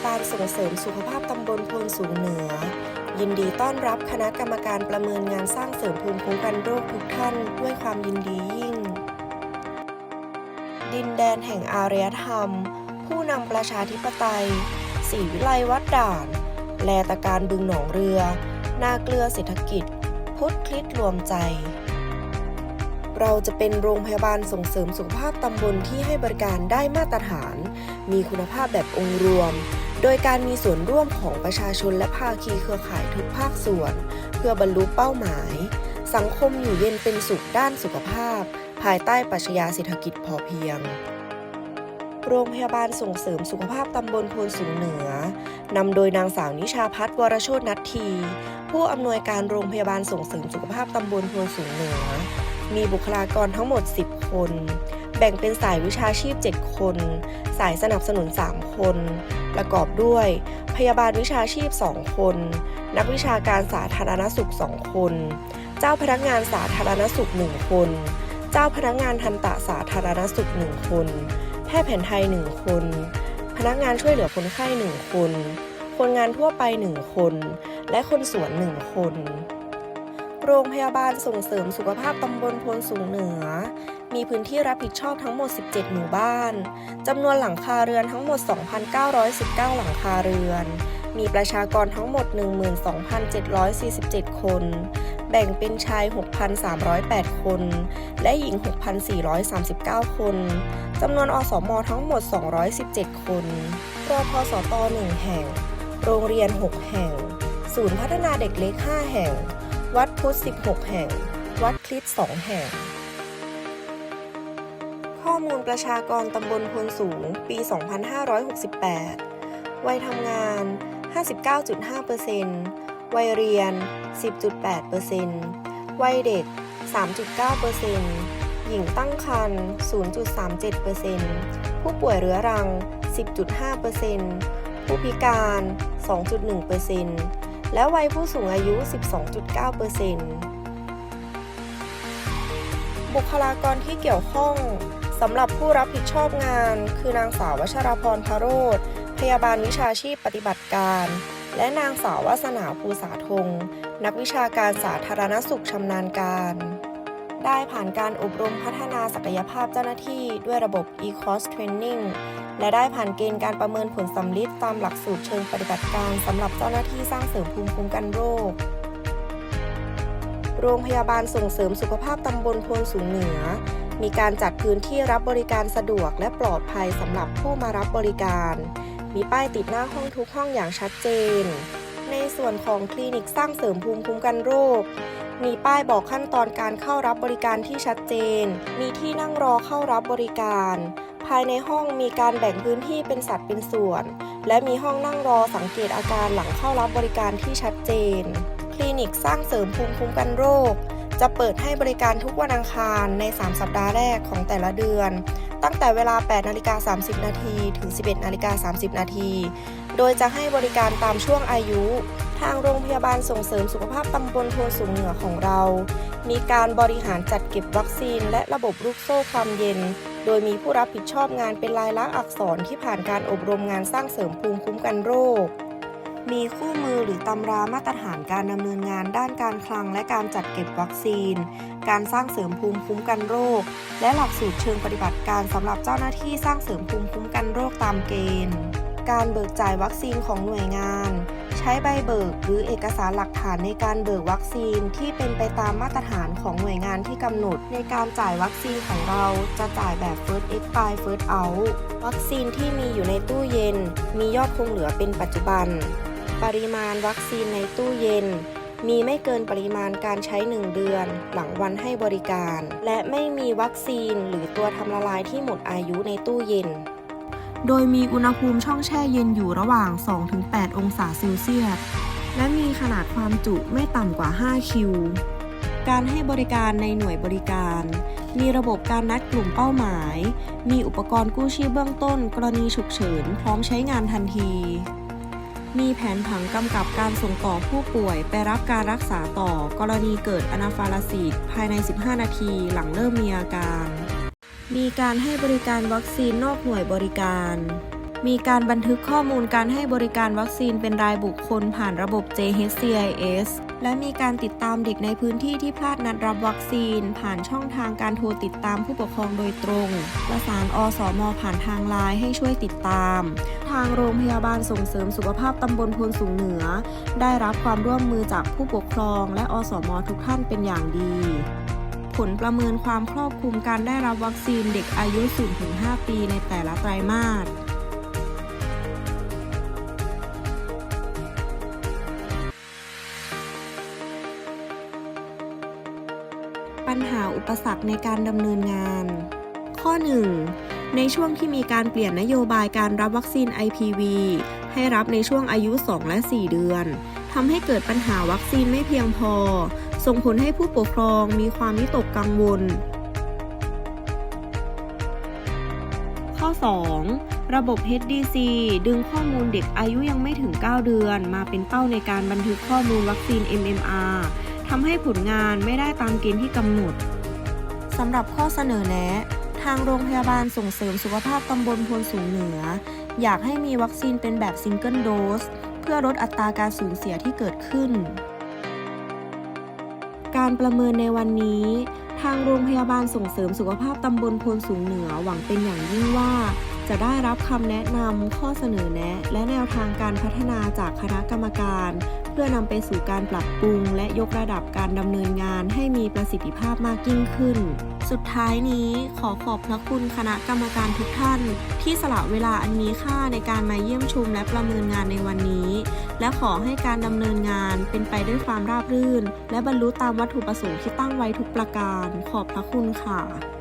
าบาลส่งเสริมสุขภาพตำบลพนสูงเหนือ ยินดีต้อนรับคณะกรรมการประเมินงานสร้างเสริมภูมิคุ้มกันโรคทุกท่านด้วยความยินดียิ่ง ดินแดนแห่งอารยธรรม ผู้นำประชาธิปไตยศรีวิไลวัดด่าน แลตะการบึงหนองเรือ นาเกลือเศรษฐกิจ พุทธคลิดรวมใจ เราจะเป็นโรงพยาบาลส่งเสริมสุขภาพตำบลที่ให้บริการได้มาตรฐาน มีคุณภาพแบบองค์รวม โดยการมีส่วนร่วมของประชาชนและภาคีเครือข่ายทุกภาคส่วน เพื่อบรรลุเป้าหมาย สังคมอยู่เย็นเป็นสุขด้านสุขภาพ ภายใต้ปรัชญาเศรษฐกิจพอเพียง โรงพยาบาลส่งเสริมสุขภาพตำบลโพนสูงเหนือนำโดยนางสาวนิชาพัฒน์วรโชตนัทที ผู้อำนวยการโรงพยาบาลส่งเสริมสุขภาพตำบลโพนสูงเหนือ มีบุคลากรทั้งหมด 10 คน แบ่งเป็นสายวิชาชีพ 7 คน สายสนับสนุน 3 คน ประกอบด้วย พยาบาลวิชาชีพ 2 คน นักวิชาการสาธารณสุข 2 คน เจ้าพนักงานสาธารณสุข 1 คน เจ้าพนักงานทันตะสาธารณสุข 1 คน แพทย์แผนไทย 1 คน พนักงานช่วยเหลือคนไข้ 1 คน คนงานทั่วไป 1 คน และคนสวน 1 คนโรงพยาบาลส่งเสริมสุขภาพตำบลพนสูงเหนือ มีพื้นที่รับผิดชอบทั้งหมด 17 หมู่บ้าน จำนวนหลังคาเรือนทั้งหมด 2,919 หลังคาเรือน มีประชากรทั้งหมด 12,747 คน แบ่งเป็นชาย 6,308 คน และหญิง 6,439 คน จำนวนอสมทั้งหมด 217 คนรพสต 1 แห่ง โรงเรียน 6 แห่ง ศูนย์พัฒนาเด็กเล็ก 5 แห่ง วัดพุทธ 16 แห่ง วัดคลิต2แห่ง มูลประชากรตำบลพลสูง ปี 2568 วัยทำงาน 59.5%วัยเรียน 10.8%วัยเด็ก 3.9%หญิงตั้งครรภ์ 0.37%ผู้ป่วยเรื้อรัง 10.5%ผู้พิการ 2.1%และวัยผู้สูงอายุ 12.9%บุคลากรที่เกี่ยวข้อง สำหรับผู้รับผิดชอบงาน คือนางสาววชราพรพโรธพยาบาลวิชาชีพปฏิบัติการ และนางสาววาสนาภูสาธง นักวิชาการสาธารณสุขชำนาญการ ได้ผ่านการอบรมพัฒนาศักยภาพเจ้าหน้าที่ด้วยระบบ e-course training และได้ผ่านเกณฑ์การประเมินผลสำลิดตามหลักสูตรเชิงปฏิบัติการสำหรับเจ้าหน้าที่สร้างเสริมภูมิคุ้มกันโรค โรงพยาบาลส่งเสริมสุขภาพตำบลโพนสูงเหนือ มีการจัดพื้นที่รับบริการสะดวกและปลอดภัยสำหรับผู้มารับบริการ มีป้ายติดหน้าห้องทุกห้องอย่างชัดเจน ในส่วนของคลินิกสร้างเสริมภูมิคุ้มกันโรค มีป้ายบอกขั้นตอนการเข้ารับบริการที่ชัดเจน มีที่นั่งรอเข้ารับบริการ ภายในห้องมีการแบ่งพื้นที่เป็นสัดเป็นส่วน และมีห้องนั่งรอสังเกตอาการหลังเข้ารับบริการที่ชัดเจน คลินิกสร้างเสริมภูมิคุ้มกันโรค จะเปิดให้บริการทุกวันอังคารใน 3 สัปดาห์แรกของแต่ละเดือน ตั้งแต่เวลา 8นาฬิกา30 นาทีถึง 11นาฬิกา30 นาที โดยจะให้บริการตามช่วงอายุ ทางโรงพยาบาลส่งเสริมสุขภาพตำบลโพนสูงเหนือของเรา มีการบริหารจัดเก็บวัคซีน และระบบลูกโซ่ความเย็น โดยมีผู้รับผิดชอบงานเป็นลายลักษณ์อักษรที่ผ่านการอบรมงานสร้างเสริมภูมิคุ้มกันโรค มีคู่มือหรือตำรามาตรฐานการดำเนินงานด้านการคลังและการจัดเก็บวัคซีน การสร้างเสริมภูมิคุ้มกันโรค และหลักสูตรเชิงปฏิบัติการสำหรับเจ้าหน้าที่สร้างเสริมภูมิคุ้มกันโรคตามเกณฑ์ การเบิกจ่ายวัคซีนของหน่วยงาน ใช้ใบเบิกหรือเอกสารหลักฐานในการเบิกวัคซีนที่เป็นไปตามมาตรฐานของหน่วยงานที่กำหนด ในการจ่ายวัคซีนของเราจะจ่ายแบบ first in buy first out วัคซีนที่มีอยู่ในตู้เย็น มียอดคงเหลือเป็นปัจจุบัน ปริมาณวัคซีนในตู้เย็น มีไม่เกินปริมาณการใช้ 1 เดือน หลังวันให้บริการ และไม่มีวัคซีนหรือตัวทำละลายที่หมดอายุในตู้เย็น โดยมีอุณหภูมิช่องแช่เย็นอยู่ระหว่าง 2-8 องศาเซลเซียส และมีขนาดความจุไม่ต่ำกว่า 5 คิว การให้บริการในหน่วยบริการ มีระบบการนัดกลุ่มเป้าหมาย มีอุปกรณ์กู้ชีพเบื้องต้น กรณีฉุกเฉิน พร้อมใช้งานทันที มีแผนผังกำกับการส่งต่อผู้ป่วยไปรับการรักษาต่อกรณีเกิดอนาฟาลาซิดภายใน 15 นาทีหลังเริ่มมีอาการ มีการให้บริการวัคซีนนอกหน่วยบริการ มีการบันทึกข้อมูลการให้บริการวัคซีนเป็นรายบุคคลผ่านระบบ JHCIS และมีการติดตามเด็กในพื้นที่ที่พลาดนัดรับวัคซีน ผ่านช่องทางการโทรติดตามผู้ปกครองโดยตรง ประสานอสมผ่านทางไลน์ให้ช่วยติดตาม ทางโรงพยาบาลส่งเสริมสุขภาพตำบลพลสูงเหนือ ได้รับความร่วมมือจากผู้ปกครองและอสมทุกท่านเป็นอย่างดีผลประเมินความครอบคลุมการได้รับวัคซีนเด็กอายุ 0-5 ปีในแต่ละไตรมาส อุปสรรคในการดำเนินงาน ข้อ 1. ในช่วงที่มีการเปลี่ยนนโยบายการรับวัคซีน IPV ให้รับในช่วงอายุ 2 และ 4 เดือนทำให้เกิดปัญหาวัคซีนไม่เพียงพอ ส่งผลให้ผู้ปกครองมีความวิตกกังวล ข้อ 2. ระบบ HDC ดึงข้อมูลเด็กอายุยังไม่ถึง 9 เดือน มาเป็นเป้าในการบันทึกข้อมูลวัคซีน MMR ทำให้ผลงานไม่ได้ตามเกณฑ์ที่กำหนด สำหรับข้อเสนอแนะ ทางโรงพยาบาลส่งเสริมสุขภาพตำบลพลสูงเหนือ อยากให้มีวัคซีนเป็นแบบซิงเกิลโดส เพื่อลดอัตราการสูญเสียที่เกิดขึ้น การประเมินในวันนี้ ทางโรงพยาบาลส่งเสริมสุขภาพตำบลพลสูงเหนือหวังเป็นอย่างยิ่งว่า จะได้รับคำแนะนำข้อเสนอแนะ และแนวทางการพัฒนาจากคณะกรรมการ เพื่อนำไปสู่การปรับปรุง และยกระดับการดำเนินงานให้มีประสิทธิภาพมากยิ่งขึ้น สุดท้ายนี้ขอขอบพระคุณคณะกรรมการทุกท่าน ที่สละเวลาอันมีค่าในการมาเยี่ยมชมและประเมินงานในวันนี้ และขอให้การดำเนินงานเป็นไปด้วยความราบรื่น และบรรลุตามวัตถุประสงค์ที่ตั้งไว้ทุกประการ ขอบพระคุณค่ะ